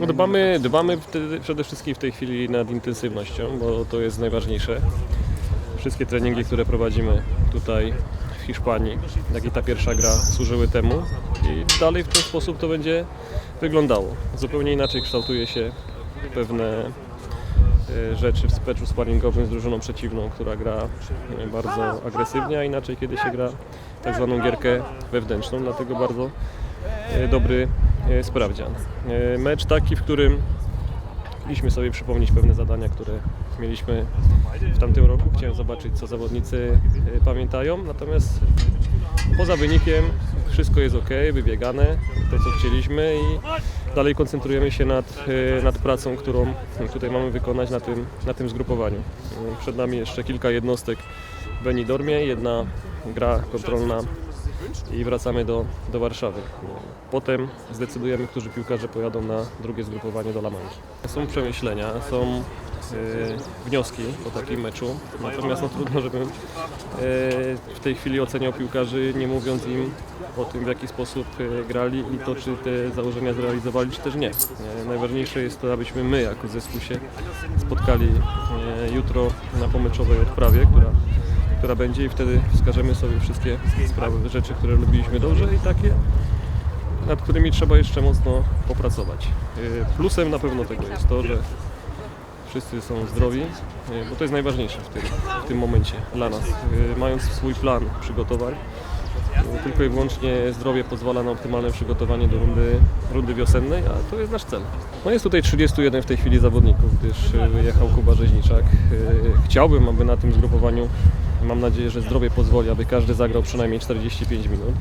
No Dbamy, dbamy wtedy, przede wszystkim w tej chwili nad intensywnością, bo to jest najważniejsze. Wszystkie treningi, które prowadzimy tutaj w Hiszpanii, jak i ta pierwsza gra służyły temu i dalej w ten sposób to będzie wyglądało. Zupełnie inaczej kształtuje się pewne e, rzeczy w speczu sparingowym z drużyną przeciwną, która gra e, bardzo agresywnie, a inaczej kiedy się gra tak zwaną gierkę wewnętrzną, dlatego bardzo e, dobry sprawdzian. E, Mecz taki, w którym Chcieliśmy sobie przypomnieć pewne zadania, które mieliśmy w tamtym roku. Chciałem zobaczyć, co zawodnicy e, pamiętają. Natomiast poza wynikiem wszystko jest ok, wybiegane, to co chcieliśmy i dalej koncentrujemy się nad, e, nad pracą, którą tutaj mamy wykonać na tym, na tym zgrupowaniu. E, Przed nami jeszcze kilka jednostek w Benidormie, jedna gra kontrolna i wracamy do, do Warszawy. Potem zdecydujemy, którzy piłkarze pojadą na drugie zgrupowanie do Lamanki. Są przemyślenia, są e, wnioski po takim meczu, natomiast no, trudno, żebym e, w tej chwili oceniał piłkarzy, nie mówiąc im o tym, w jaki sposób e, grali i to, czy te założenia zrealizowali, czy też nie. Najważniejsze jest to, abyśmy my jako zespół się spotkali jutro na pomeczowej odprawie, która która będzie i wtedy wskażemy sobie wszystkie sprawy, rzeczy, które robiliśmy dobrze i takie, nad którymi trzeba jeszcze mocno popracować. Yy, Plusem na pewno tego jest to, że wszyscy są zdrowi, yy, bo to jest najważniejsze w tym, w tym momencie dla nas. Yy, Mając swój plan przygotowań, tylko i wyłącznie zdrowie pozwala na optymalne przygotowanie do rundy, rundy wiosennej, a to jest nasz cel. No jest tutaj 31 w tej chwili zawodników, gdyż wyjechał Kuba Rzeźniczak. Chciałbym, aby na tym zgrupowaniu Mam nadzieję, że zdrowie pozwoli, aby każdy zagrał przynajmniej 45 minut.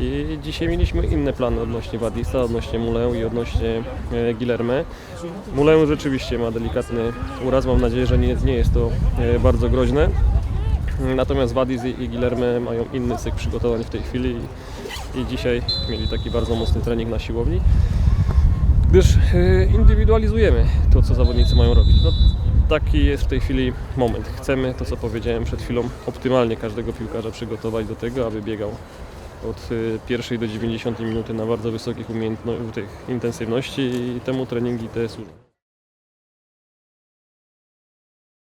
I dzisiaj mieliśmy inne plany odnośnie Wadisa, odnośnie Mulę i odnośnie e, Gilerme. Mulę rzeczywiście ma delikatny uraz, mam nadzieję, że nie, nie jest to e, bardzo groźne. Natomiast Wadis i Gilerme mają inny cykl przygotowań w tej chwili i, i dzisiaj mieli taki bardzo mocny trening na siłowni gdyż e, indywidualizujemy to, co zawodnicy mają robić. No, taki jest w tej chwili moment. Chcemy, to co powiedziałem przed chwilą, optymalnie każdego piłkarza przygotować do tego, aby biegał od e, pierwszej do 90 minuty na bardzo wysokich umiejętnościach, intensywności i temu treningi te służą.